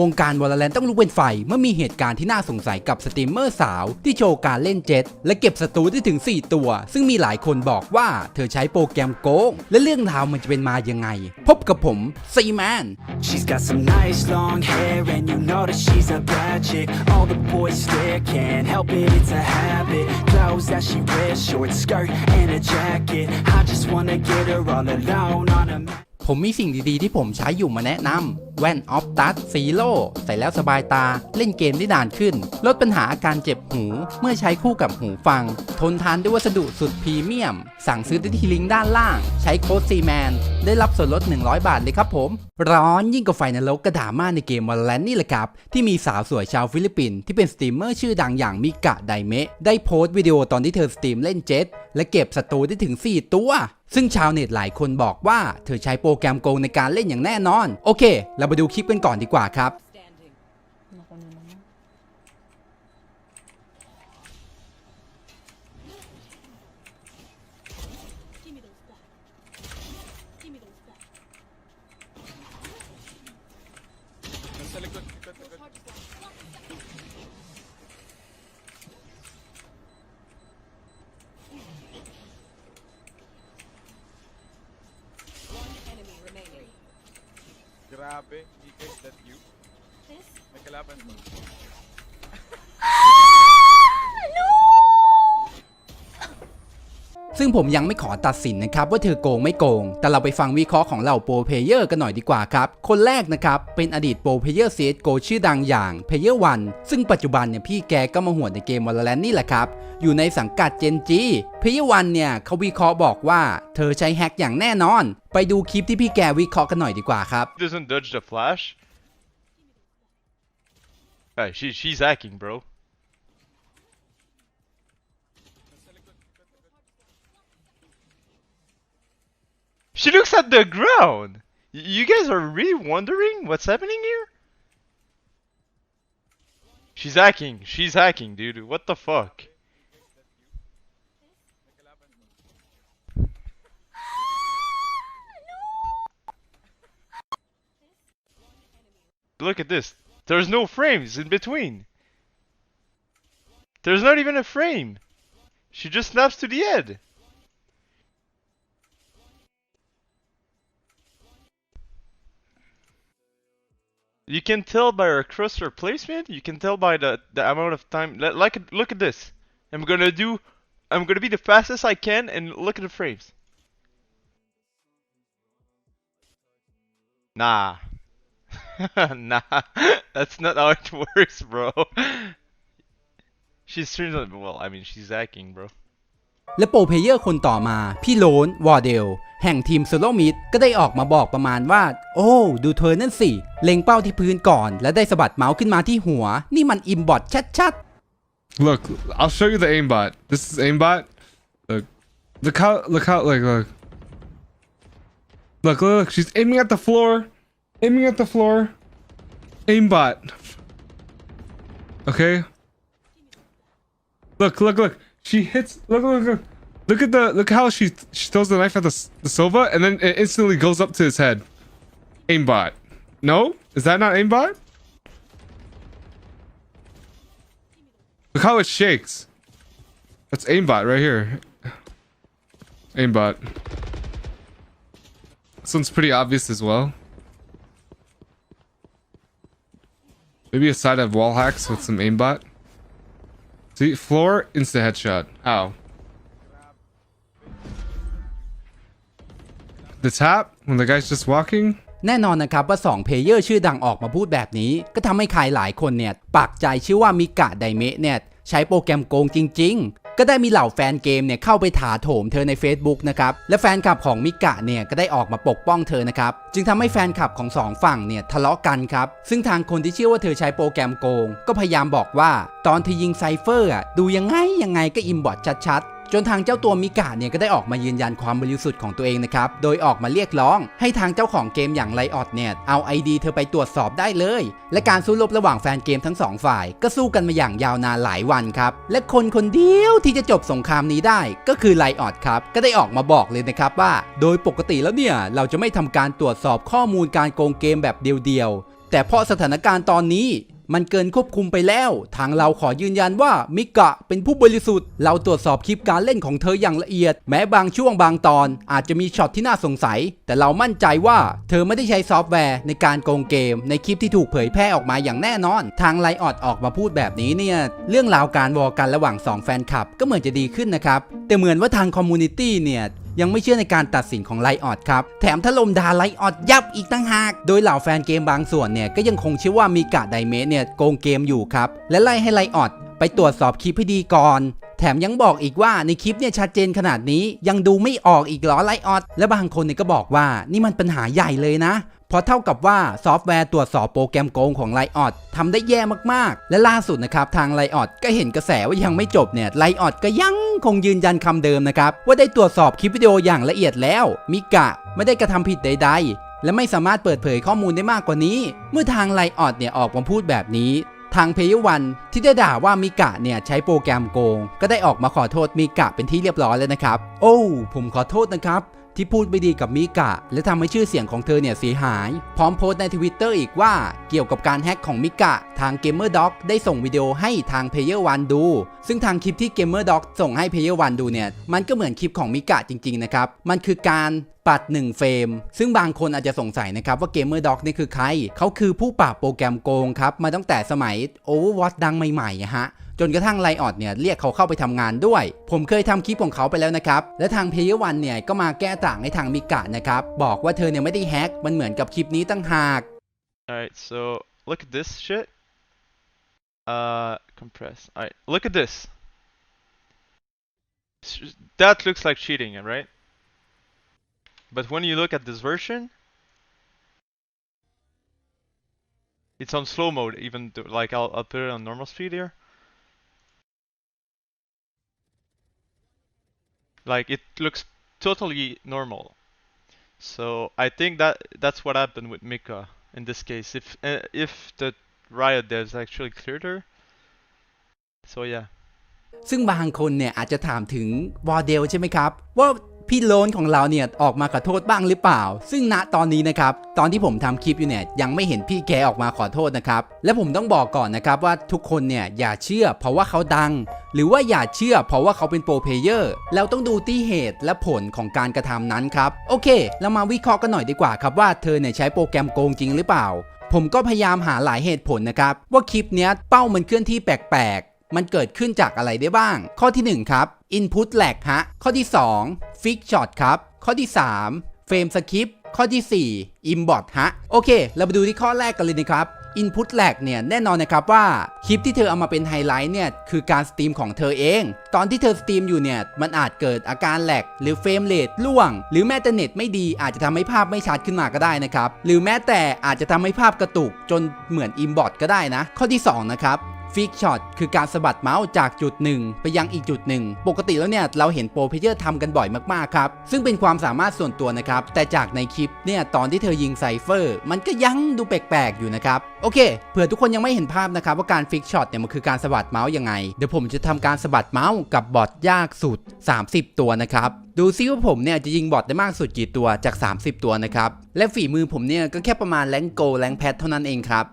วงการวอลเลนต้องลุกเป็นไฟเมื่อมีเหตุการณ์ที่น่าสงสัยกับสตรีมเมอร์สาว ที่โชว์การเล่นเจ็ตและเก็บศัตรูได้ถึง 4 ตัว ซึ่งมีหลายคนบอกว่าเธอใช้โปรแกรมโกงและเรื่องราวมันจะเป็นมายังไง พบกับผมซีแมน She's got some nice long hair, and you know that she's a bad chick. All the boys stare, can't help it, it's a habit. Clothes that she wears, short skirt and a jacket. I just wanna get her all alone on a. ผมมีสิ่งดีๆ ที่ผมใช้อยู่มาแนะนำแว่นออฟตัสซีโร่ใส่แล้วสบายตา เล่นเกมได้นานขึ้น ลดปัญหาอาการเจ็บหู เมื่อใช้คู่กับหูฟัง ทนทานด้วยวัสดุสุดพรีเมียม สั่งซื้อได้ที่ลิงก์ด้านล่าง ใช้โค้ดซีแมนได้รับส่วนลด 100 บาทเลยครับผม ร้อนยิ่งกว่าไฟนรกกระดาม่าในเกมวอลเลนนี่แหละครับ ที่มีสาวสวยชาวฟิลิปปินส์ที่เป็นสตรีมเมอร์ชื่อดังอย่างมิกะไดเมะได้โพสต์วิดีโอตอนที่เธอสตรีมเล่นเจ็ตและเก็บศัตรูได้ถึง 4 ตัว ซึ่งชาวเน็ตหลายคนบอกว่าเธอใช้โปรแกรมโกงในการเล่นอย่างแน่นอน โอเค เราไปดูคลิปกันก่อนดีกว่าครับ Grabe, Ika, is that you? Yes. Nagkalaban mo. ซึ่งผมยังไม่ขอตัดสินนะครับว่าเธอโกงไม่โกง แต่เราไปฟังวิเคราะห์ของเหล่าโปรเพเยอร์กันหน่อยดีกว่าครับ คนแรกนะครับ เป็นอดีตโปรเพเยอร์ CSGO ชื่อดังอย่างเพเยอร์วันซึ่งปัจจุบันเนี่ยพี่แกก็มาหัวในเกม Valorant นี่แหละครับ อยู่ในสังกัด Gen G เพเยอร์วันเนี่ยเขาวิเคราะห์บอกว่าเธอใช้แฮกอย่างแน่นอน ไปดูคลิปที่พี่แกวิเคราะห์กันหน่อยดีกว่าครับ Doesn't dodge the flash. Hey, she she's hacking, bro. She looks at the ground. You guys are really wondering what's happening here? She's hacking. She's hacking, dude. What the fuck? Look at this. There's no frames in between. There's not even a frame. She just snaps to the head. You can tell by her cursor placement. You can tell by the the amount of time. li- Like, look at this. I'm gonna do. I'm gonna be the fastest I can, and look at the frames. Nah. nah. That's not how it works, bro. She's streams on. Well, I mean, she's hacking, bro. และโปรเพเยอร์คนต่อมาพี่โลนวอร์เดลแห่งทีมโซโลมิดก็ได้ออกมาบอกประมาณว่า โอ้ ดูเธอนั่นสิ เล็งเป้าที่พื้นก่อน และได้สะบัดเมาส์ขึ้นมาที่หัว นี่มันอิมบอทชัดๆ Look, I'll show you the aimbot. This is aimbot. Look, look how, look how, like, look. Look, look, she's aiming at the floor. Aiming at the floor. Aimbot. Okay. Look, look, look. She hits. Look, look, look. Look at the, look how she, she throws the knife at the, the Sova and then it instantly goes up to his head. Aimbot. No? Is that not aimbot? Look how it shakes. That's aimbot right here. Aimbot. This one's pretty obvious as well. Maybe a side of wall hacks with some aimbot. See, floor, insta headshot. How? The tap, when the guy's just walking. ๆแน่นอนนะครับว่า2เพลเยอร์ชื่อดังออกมาพูดแบบนี้ ก็ทำให้ใครหลายคนเนี่ยปักใจเชื่อว่ามิกะไดเมะเนี่ยใช้โปรแกรมโกงจริงๆ ก็ได้มีเหล่าแฟนเกมเนี่ยเข้าไปถาโถมเธอใน Facebook นะครับและแฟนคลับของมิกะเนี่ยก็ได้ออกมาปกป้องเธอนะครับจึงทำให้แฟนคลับของสองฝั่งเนี่ยทะเลาะกันครับซึ่งทางคนที่เชื่อว่าเธอใช้โปรแกรมโกง ก็พยายามบอกว่า ตอนเธอยิงไซเฟอร์อะดูยังไงยังไงก็อิมบอทชัดๆ จนทางเจ้าตัวมิกะเนี่ยก็ได้ออกมายืนยันความบริสุทธิ์ของตัวเองนะครับ โดยออกมาเรียกร้อง ให้ทางเจ้าของเกมอย่างไลออดเนี่ยเอา ID เธอไปตรวจสอบได้เลย และการสู้รบระหว่างแฟนเกมทั้งสองฝ่าย ก็สู้กันมาอย่างยาวนานหลายวันครับ และคนคนเดียวที่จะจบสงครามนี้ได้ ก็คือไลออดครับ ก็ได้ออกมาบอกเลยนะครับว่า โดยปกติแล้วเนี่ยเราจะไม่ทำการตรวจสอบข้อมูลการโกงเกมแบบเดียวๆแต่เพราะสถานการณ์ตอนนี้ มันเกินควบคุมไปแล้ว ทางเราขอยืนยันว่ามิกะเป็นผู้บริสุทธิ์ เราตรวจสอบคลิปการเล่นของเธออย่างละเอียด แม้บางช่วงบางตอน อาจจะมีช็อตที่น่าสงสัย แต่เรามั่นใจว่าเธอไม่ได้ใช้ซอฟต์แวร์ในการโกงเกม ในคลิปที่ถูกเผยแพร่ออกมาอย่างแน่นอน ทางไลออดออกมาพูดแบบนี้เนี่ย เรื่องราวการวอกันระหว่างสองแฟนคลับก็เหมือนจะดีขึ้นนะครับ แต่เหมือนว่าทางคอมมูนิตี้เนี่ย ยังไม่เชื่อในการตัดสินของไลออดครับ แถมถล่มด่าไลออดยับอีกตั้งหาก โดยเหล่าแฟนเกมบางส่วนเนี่ยก็ยังคงเชื่อว่ามีกะไดเมะเนี่ยโกงเกมอยู่ครับ และไล่ให้ไลออดไปตรวจสอบคลิปให้ดีก่อนแถมยังบอกอีกว่าในคลิปเนี่ยชัดเจนขนาดนี้ยังดูไม่ออกอีกหรอไลออดและบางคนเนี่ยก็บอกว่านี่มันปัญหาใหญ่เลยนะเพราะเท่ากับว่าซอฟต์แวร์ตรวจสอบโปรแกรมโกงของไลออดทำได้แย่มากๆ และล่าสุดนะครับ ทางไลออดก็เห็นกระแสว่ายังไม่จบเนี่ยไลออดก็ยัง คงยืนยันคำเดิมนะครับ ว่าได้ตรวจสอบคลิปวิดีโออย่างละเอียดแล้ว มิกะไม่ได้กระทำผิดใด ๆ และไม่สามารถเปิดเผยข้อมูลได้มากกว่านี้ เมื่อทางไลออดเนี่ยออกมาพูดแบบนี้ ทางเพย์วันที่ได้ด่าว่ามิกะเนี่ยใช้โปรแกรมโกง ก็ได้ออกมาขอโทษมิกะเป็นที่เรียบร้อยแล้วนะครับ โอ้ผมขอโทษนะครับ ที่พูดไม่ดีกับมิกะ และทำให้ชื่อเสียงของเธอเนี่ยเสียหาย พร้อมโพสต์ในทวิตเตอร์อีกว่าเกี่ยวกับการแฮ็กของมิกะ ทาง Gamer Dog ได้ส่งวิดีโอให้ทาง Player One ดู ซึ่งทางคลิปที่ Gamer Dog ส่งให้ Player One ดูเนี่ย มันก็เหมือนคลิปของมิกะจริง ๆ นะครับ มันคือการปัด 1 เฟรม ซึ่งบางคนอาจจะสงสัยนะครับว่า Gamer Dog นี่คือใคร เขาคือผู้ปราบโปรแกรมโกงครับ มาตั้งแต่สมัย Overwatch ดังใหม่ๆฮะ จนกระทั่งไลออดเนี่ยเรียกเขาเข้าไปทำงานด้วย ผมเคยทำคลิปของเขาไปแล้วนะครับ และทางเพย์วันเนี่ยก็มาแก้ต่างให้ทางมิกะนะครับ บอกว่าเธอเนี่ยไม่ได้แฮก มันเหมือนกับคลิปนี้ตั้งหาก Alright, so look at this shit. Uh, compress. Alright, look at this. S- That looks like cheating, right? But when you look at this version, it's on slow mode. Even though, like I'll I'll put it on normal speed here. Like it looks totally normal. So I think that that's what happened with Mika in this case. If uh, if the riot devs actually cleared her. So yeah. ซึ่งบางคนเนี่ยอาจจะถามถึงวอร์เดลใช่ไหมครับ ว่า พี่โลนของเราเนี่ยออกมาขอโทษบ้างหรือเปล่า ซึ่งณตอนนี้นะครับตอนที่ผมทำคลิปอยู่เนี่ยยังไม่เห็นพี่แกออกมาขอโทษนะครับและผมต้องบอกก่อนนะครับว่าทุกคนเนี่ยอย่าเชื่อ เพราะว่าเขาดัง หรือว่าอย่าเชื่อ เพราะว่าเขาเป็นโปรเพเยอร์แล้วต้องดูที่เหตุและผลของการกระทำนั้นครับโอเค เรามาวิเคราะห์กันหน่อยดีกว่าครับว่าเธอเนี่ยใช้โปรแกรมโกงจริงหรือเปล่าผมก็พยายามหาหลายเหตุผลนะครับ ว่าคลิปเนี้ยเป้ามันเคลื่อนที่แปลก มันเกิดขึ้นจากอะไรได้บ้าง ข้อที่ 1 ครับ Input lag ฮะ ข้อที่ 2 Fix Shot ครับ ข้อที่ 3 Frame Skip ข้อที่ 4 Imbot ฮะ โอเค เราไปดูที่ข้อแรกกันเลยนะครับ Input lag เนี่ยแน่นอนนะครับว่าคลิปที่เธอเอามาเป็นไฮไลท์เนี่ยคือการสตรีมของเธอเอง ตอนที่เธอสตรีมอยู่เนี่ยมันอาจเกิดอาการแหลกหรือเฟรมเรทล่วง หรือแม้แต่เน็ตไม่ดีอาจจะทำให้ภาพไม่ชัดขึ้นมาก็ได้นะครับ หรือแม้แต่อาจจะทำให้ภาพกระตุกจนเหมือนอิมบอทก็ได้นะ ข้อที่ 2 นะครับ ฟิกช็อตคือการสะบัดเมาส์จากจุดหนึ่งไปยังอีกจุดหนึ่งปกติแล้วเนี่ยเราเห็นโปรเพเยอร์ทำกันบ่อยมากๆครับ ซึ่งเป็นความสามารถส่วนตัวนะครับ แต่จากในคลิปเนี่ยตอนที่เธอยิงไซเฟอร์ มันก็ยังดูแปลกๆอยู่นะครับ โอเค เผื่อทุกคนยังไม่เห็นภาพนะครับ ว่าการฟิกช็อตเนี่ยมันคือการสะบัดเมาส์ยังไง เดี๋ยวผมจะทำการสะบัดเมาส์กับบอทยากสุด 30 ตัวนะครับดูซิว่าผมเนี่ยจะยิงบอทได้มากสุดกี่ตัวจาก 30 ตัวนะครับและฝีมือผมเนี่ยก็แค่ประมาณแรงโกแรงแพทเท่านั้นเองครับ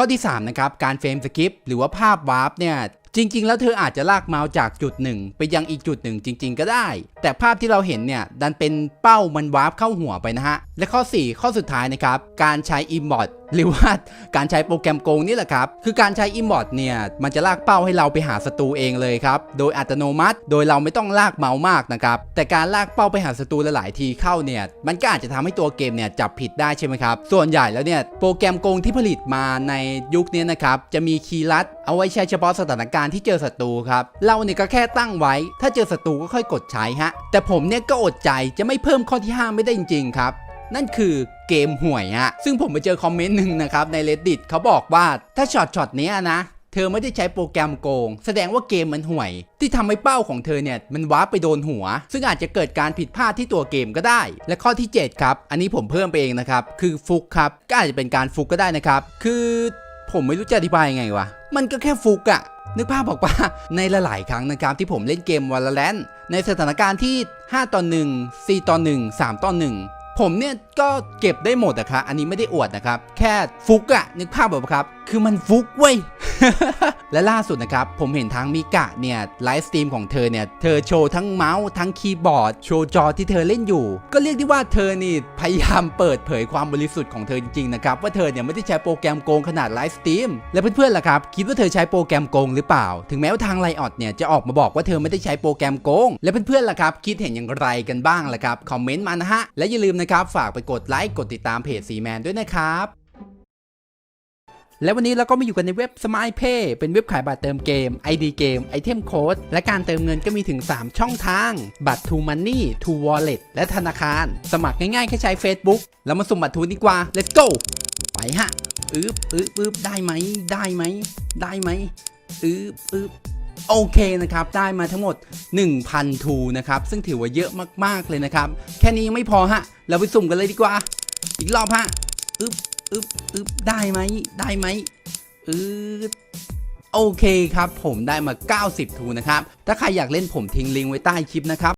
ข้อที่ 3 นะครับ การเฟรมสกิปหรือว่าภาพวาร์ปเนี่ยจริง ๆ แล้วเธออาจจะลากเมาส์จากจุดหนึ่งไปยังอีกจุดหนึ่งจริง ๆ ก็ได้ แต่ภาพที่เราเห็นเนี่ยดันเป็นเป้ามันวาร์ปเข้าหัวไปนะฮะ และข้อ 4 ข้อสุดท้ายนะครับ การใช้อิมบอดหรือว่าการใช้โปรแกรมโกงนี่แหละครับ คือการใช้อิมบอทเนี่ย มันจะลากเป้าให้เราไปหาศัตรูเองเลยครับ โดยอัตโนมัติ โดยเราไม่ต้องลากเมาส์มากนะครับ แต่การลากเป้าไปหาศัตรูหลายๆทีเข้าเนี่ย มันก็อาจจะทำให้ตัวเกมเนี่ยจับผิดได้ใช่ไหมครับ ส่วนใหญ่แล้วเนี่ยโปรแกรมโกงที่ผลิตมาในยุคนี้นะครับ จะมีคีย์ลัด เอาไว้ใช้เฉพาะสถานการณ์ที่เจอศัตรูครับ เราเนี่ยก็แค่ตั้งไว้ ถ้าเจอศัตรูก็ค่อยกดใช้ฮะ แต่ผมเนี่ยก็อดใจจะไม่เพิ่มข้อที่ห้าไม่ได้จริงๆครับ นั่นคือเกมห่วยฮะซึ่งผมไปเจอคอมเมนต์หนึ่งนะครับใน reddit เขาบอกว่าถ้าช็อตช็อตนี้นะเธอไม่ได้ใช้โปรแกรมโกง แสดงว่าเกมมันห่วย ที่ทำให้เป้าของเธอเนี่ยมันว้าไปโดนหัว ซึ่งอาจจะเกิดการผิดพลาดที่ตัวเกมก็ได้ และข้อที่ 7 ครับ อันนี้ผมเพิ่มไปเองนะครับ คือฟุกครับก็อาจจะเป็นการฟุกก็ได้นะครับ คือผมไม่รู้จะอธิบายยังไงวะมันก็แค่ฟุกอะนึกภาพบอกว่าในหลายๆครั้งนะครับที่ผมเล่นเกม Valorant ในสถานการณ์ที่ 5ต่อ1 4ต่อ1 3ต่อ1 ผมเนี่ยก็เก็บได้หมดอะครับอันนี้ไม่ได้อวดนะครับ แค่ฟุกอะนึกภาพแบบครับ คือมันฟุกเว้ย และล่าสุดนะครับ ผมเห็นทางมิกะเนี่ยไลฟ์สตรีมของเธอเนี่ย เธอโชว์ทั้งเมาส์ทั้งคีย์บอร์ด โชว์จอที่เธอเล่นอยู่ ก็เรียกได้ว่าเธอนี่พยายามเปิดเผยความบริสุทธิ์ของเธอจริงๆนะครับ ว่าเธอเนี่ยไม่ได้ใช้โปรแกรมโกงขนาดไลฟ์สตรีมและเพื่อนๆล่ะครับ คิดว่าเธอใช้โปรแกรมโกงหรือเปล่า ถึงแม้ว่าทางไลออดเนี่ยจะออกมาบอกว่าเธอไม่ได้ใช้โปรแกรมโกง และเพื่อนๆล่ะครับคิดเห็นอย่างไรกันบ้างล่ะครับคอมเมนต์มานะฮะและอย่าลืมนะครับฝากไปกดไลค์กดติดตามเพจสีแมนด้วยนะครับ และวันนี้เราก็มาอยู่กันในเว็บ Smile Pay เป็นเว็บขายบัตรเติมเกม ID เกม ไอเทมโค้ด และการเติมเงินก็มีถึง 3 ช่องทาง บัตร To Money To Wallet และธนาคาร สมัครง่ายๆ แค่ใช้ Facebook แล้วมาสุ่มบัตรทูดีกว่า let's go ไปฮะอึ๊บอึ๊บอึ๊บได้ไหม ได้ไหม ได้ไหมอึ๊บอึ๊บโอเคนะครับ ได้มาทั้งหมด 1,000 ทูนะครับ ซึ่งถือว่าเยอะมากๆเลยนะครับ แค่นี้ยังไม่พอฮะ เราไปสุ่มกันเลยดีกว่า อีกรอบฮะอึ๊บ อึบอึบได้ไหมได้ไหมอึบโอเคครับ ผมได้มา 90ทูนะครับ ถ้าใครอยากเล่นผมทิ้งลิงก์ไว้ใต้คลิปนะครับ